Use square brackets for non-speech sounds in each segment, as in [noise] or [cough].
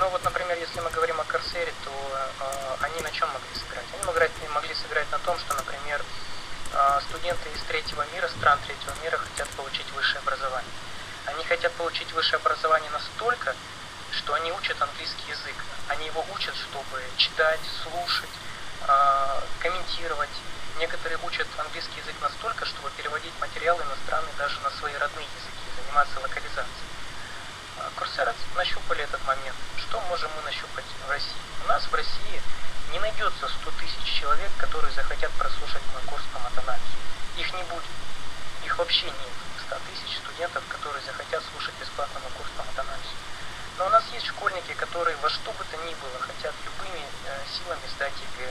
Ну вот, например, если мы говорим о Корсере, то э, они на чем могли сыграть? Они могли, могли сыграть на том, что, например, э, студенты из третьего мира, стран третьего мира хотят получить высшее образование. Они хотят получить высшее образование настолько, что они учат английский язык. Они его учат, чтобы читать, слушать, э, комментировать. Некоторые учат английский язык настолько, чтобы переводить материалы иностранные даже на свои родные языки, заниматься локализацией. Курсера нащупали этот момент. Что можем мы нащупать в России? У нас в России не найдется 100 тысяч человек, которые захотят прослушать мой курс по матанализу. Их не будет. Их вообще нет. 100 тысяч студентов, которые захотят слушать бесплатно мой курс по матанализу. Но у нас есть школьники, которые во что бы то ни было хотят любыми э, силами сдать ЕГЭ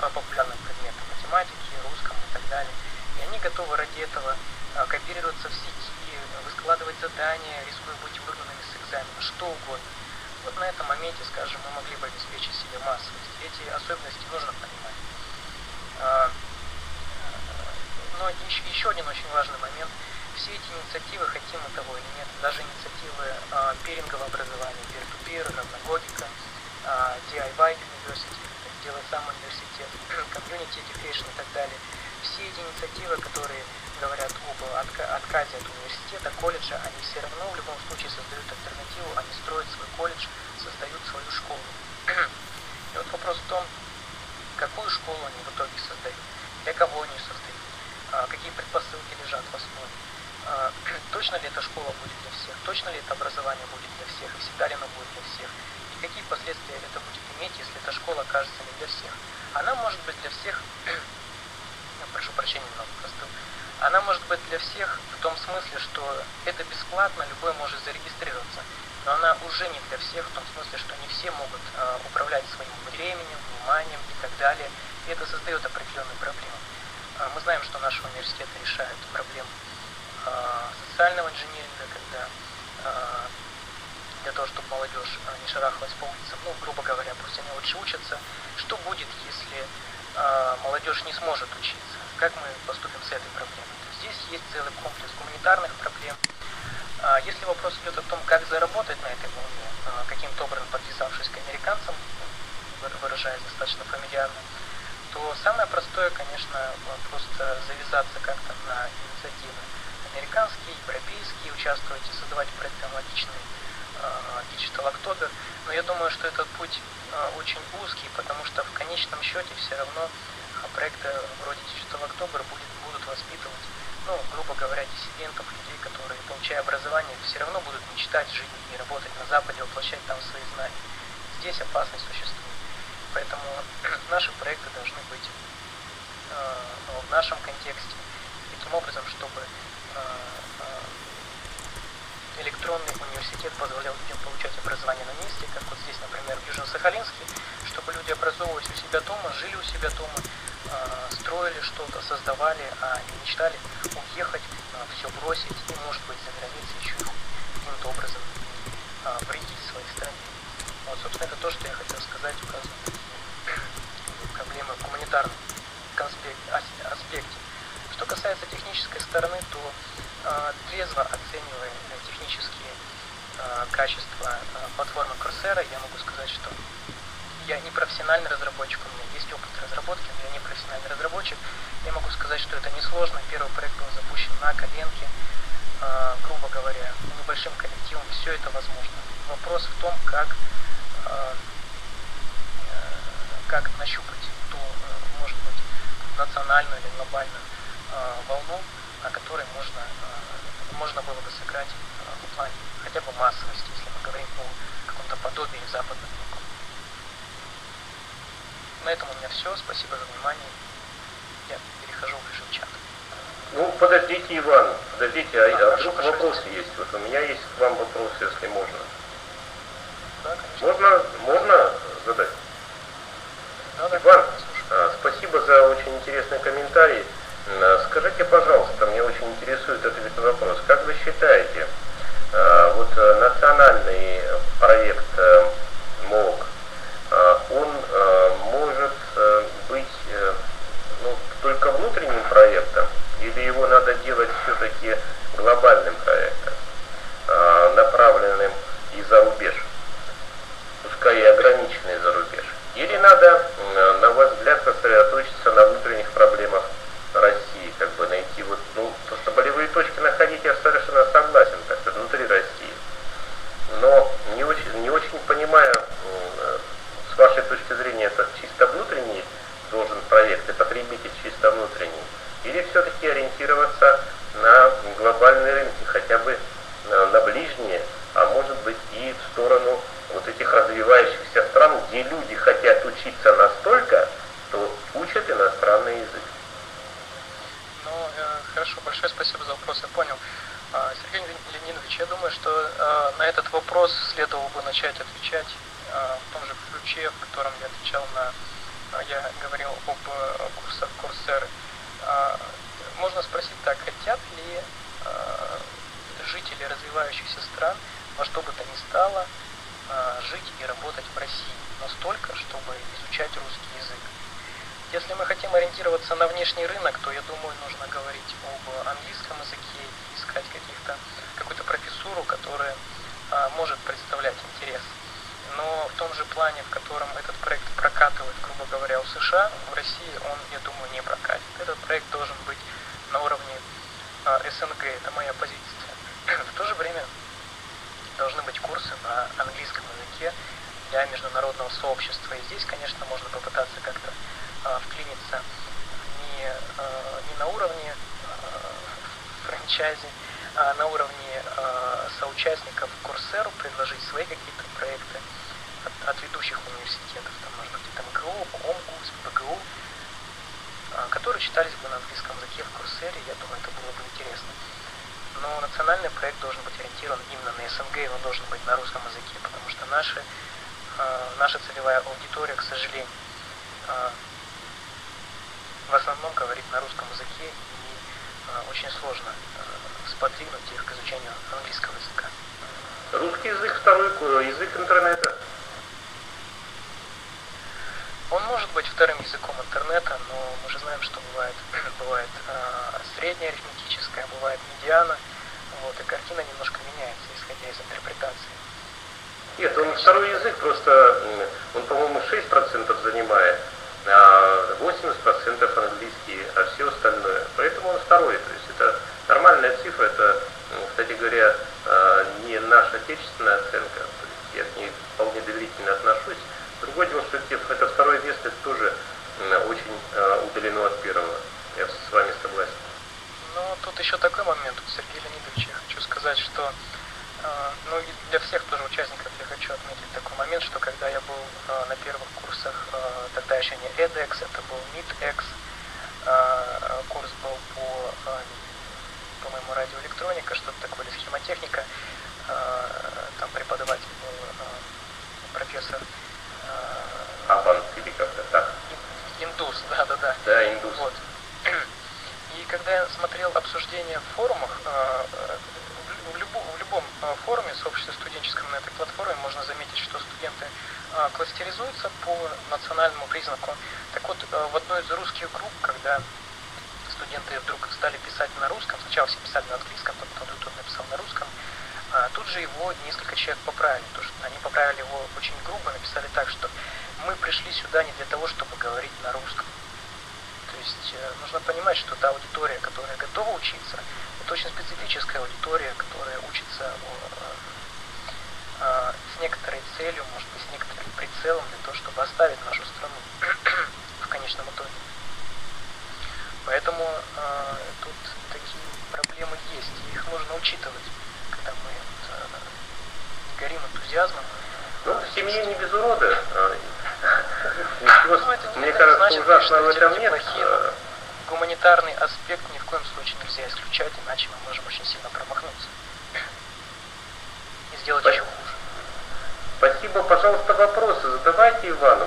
по популярным предметам, математике, русскому и так далее. И они готовы ради этого э, кооперироваться в сети, складывать задания, рискуя быть выгнанными с экзамена, что угодно. Вот на этом моменте, скажем, мы могли бы обеспечить себе массовость. Эти особенности нужно понимать. А, но еще, один очень важный момент. Все эти инициативы, хотим мы того или нет, даже инициативы а, пирингового образования, peer-to-peer, равногогика, а, DIY University, делай сам университет, [clears throat] community education и так далее. Все эти инициативы, которые говорят об отказе от университета, колледжа, они все равно в любом случае создают альтернативу, они строят свой колледж, создают свою школу. [clears throat] И вот вопрос в том, какую школу они в итоге создают, для кого они создают, а, какие предпосылки лежат в основе. А, [clears throat] точно ли эта школа будет для всех, точно ли это образование будет для всех, и всегда ли оно будет для всех, и какие последствия это будет иметь, если эта школа окажется не для всех. Она может быть для всех, [clears throat] прошу прощения, немного простыл, она может быть для всех в том смысле, что это бесплатно, любой может зарегистрироваться. Но она уже не для всех в том смысле, что не все могут э, управлять своим временем, вниманием и так далее. И это создает определенные проблемы. Э, мы знаем, что наши университеты решают проблемы э, социального инженеринга, когда э, для того, чтобы молодежь не шарахалась по улицам, ну, грубо говоря, пусть они лучше учатся. Что будет, если э, молодежь не сможет учиться? Как мы поступим с этой проблемой? Здесь есть целый комплекс гуманитарных проблем. А, если вопрос идет о том, как заработать на этой волне, а, каким-то образом подвязавшись к американцам, выражаясь достаточно фамильярно, то самое простое, конечно, просто завязаться как-то на инициативы американские, европейские, участвовать и создавать проекты аналогичные Digital October. Но я думаю, что этот путь очень узкий, потому что в конечном счете все равно проекты вроде Digital October будет, будут воспитывать ну, грубо говоря, диссидентов, людей, которые, получая образование, все равно будут мечтать жить и работать на Западе, воплощать там свои знания. Здесь опасность существует. Поэтому [clears throat] наши проекты должны быть э, ну, в нашем контексте таким образом, чтобы э, э, электронный университет позволял людям получать образование на месте, как вот здесь, например, в Южно-Сахалинске, чтобы люди образовывались у себя дома, жили у себя дома, Э, строили что-то, создавали, а не мечтали уехать, э, все бросить и, может быть, за границей еще каким-то образом э, вредить своей стране. Вот, собственно, это то, что я хотел сказать, указывая проблемы в гуманитарном аспекте. Что касается технической стороны, то э, трезво оценивая технические качества платформы Coursera, я могу сказать, что я не профессиональный разработчик, у меня есть опыт разработки, но я не профессиональный разработчик. Я могу сказать, что это несложно. Первый проект был запущен на коленке, э, грубо говоря, небольшим коллективом. Все это возможно. Вопрос в том, как, э, как нащупать ту, э, может быть, национальную или глобальную э, волну, на которой можно, можно было бы сыграть в плане хотя бы массовости, если мы говорим о каком-то подобии западного на этом у меня все. Спасибо за внимание. Я перехожу в режим чата. Ну, подождите, Иван, подождите, а, а, а вдруг вопросы есть? Вот у меня есть к вам вопрос, если можно. Да, конечно. Можно, можно задать? Да, да, Иван, а, спасибо за очень интересный комментарий. А, скажите, пожалуйста, мне очень интересует этот вопрос. Как вы считаете, а, вот национальный проект МОК, он может э, быть э, ну, только внутренним проектом, или его надо делать все-таки глобальным проектом, э, направленным и за рубеж? вопрос все-таки ориентироваться на глобальную жители развивающихся стран во что бы то ни стало жить и работать в России настолько, чтобы изучать русский язык. Если мы хотим ориентироваться на внешний рынок, то я думаю, нужно говорить об английском языке и искать каких-то какую-то профессуру, которая а, может представлять интерес. Но в том же плане, в котором этот проект прокатывает, грубо говоря, у США, в России он, я думаю, не прокатит. Этот проект должен быть на уровне а, СНГ, это моя позиция. В то же время должны быть курсы на английском языке для международного сообщества. И здесь, конечно, можно попытаться как-то а, вклиниться не, а, не на уровне а, франчайзи, а на уровне соучастников Курсеру предложить свои какие-то проекты от, от ведущих университетов, там, может быть, это МГУ, ОМГУ, БГУ, а, которые читались бы на английском языке в Курсере, я думаю, это было бы интересно. Но национальный проект должен быть ориентирован именно на СНГ, и он должен быть на русском языке, потому что наши, наша целевая аудитория, к сожалению, в основном говорит на русском языке, и очень сложно сподвигнуть их к изучению английского языка. Русский язык второй язык интернета. Он может быть вторым языком интернета, но мы же знаем, что бывает, [clears throat] бывает э, средняя арифметическая, бывает медиана, вот, и картина немножко меняется, исходя из интерпретации. Нет, он второй язык, просто он, по-моему, 6% занимает, а 80% английский, а все остальное. Поэтому он второй, то есть это Нормальная цифра, это, кстати говоря, а, не наша отечественная оценка, то есть я к ней вполне доверительно отношусь. Другое дело, что это второе место тоже очень а, удалено от первого. Я с вами согласен. Тут еще такой момент, Сергей Леонидович, я хочу сказать, что а, ну для всех тоже участников я хочу отметить такой момент, что когда я был на первых курсах, тогда еще не EDX, это был MITX, курс был по по-моему, радиоэлектроника, что-то такое, или схемотехника. А, там преподаватель был а, профессор... А, Апан или как-то так? Индус, да-да-да. Да, индус. Вот. И когда я смотрел обсуждения в форумах, в, любом, в любом форуме, сообществе студенческом на этой платформе, можно заметить, что студенты кластеризуются по национальному признаку. Так вот, в одной из русских групп, когда студенты вдруг стали писать на русском, сначала все писали на английском, потом кто-то написал на русском, тут же его несколько человек поправили, потому что они поправили его очень грубо, написали так, что мы пришли сюда не для того, чтобы говорить на русском. Есть э, нужно понимать, что та аудитория, которая готова учиться, это очень специфическая аудитория, которая учится э, э, с некоторой целью, может быть, с некоторым прицелом для того, чтобы оставить нашу страну [clears throat] в конечном итоге. Поэтому э, тут такие проблемы есть, и их нужно учитывать, когда мы вот, э, горим энтузиазмом. Ну, в семье не без урода. Ничего, ну, мне кажется, значит, ужасного в этом нет. Плохие, а. гуманитарный аспект ни в коем случае нельзя исключать, иначе мы можем очень сильно промахнуться. И сделать Спасибо. еще хуже. Спасибо. Пожалуйста, вопросы задавайте Ивану.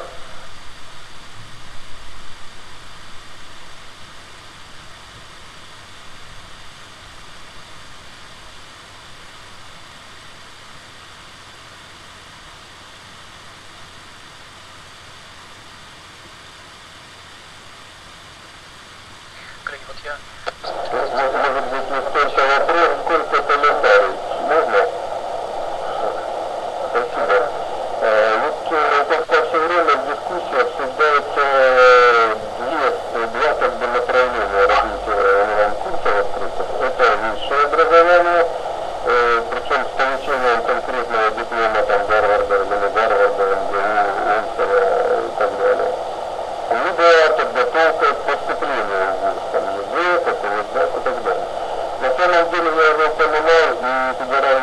Ya Rasulullah SAW di 300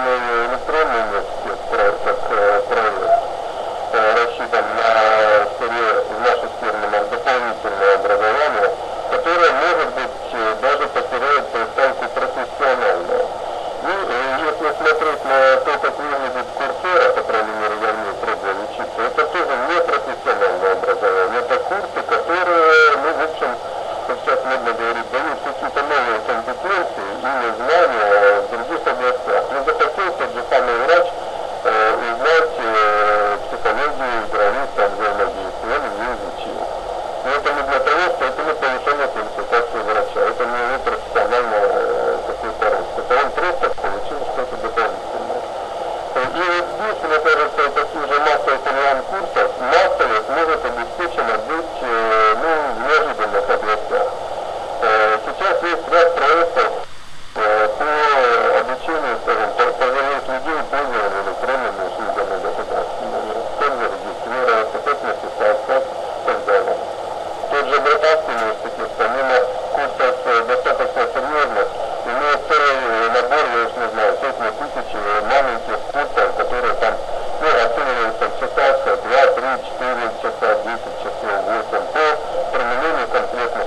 3, 4, часа 10, часов 8 по промыванию конкретно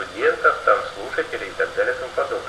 студентов, там, слушателей и так далее и тому подобное.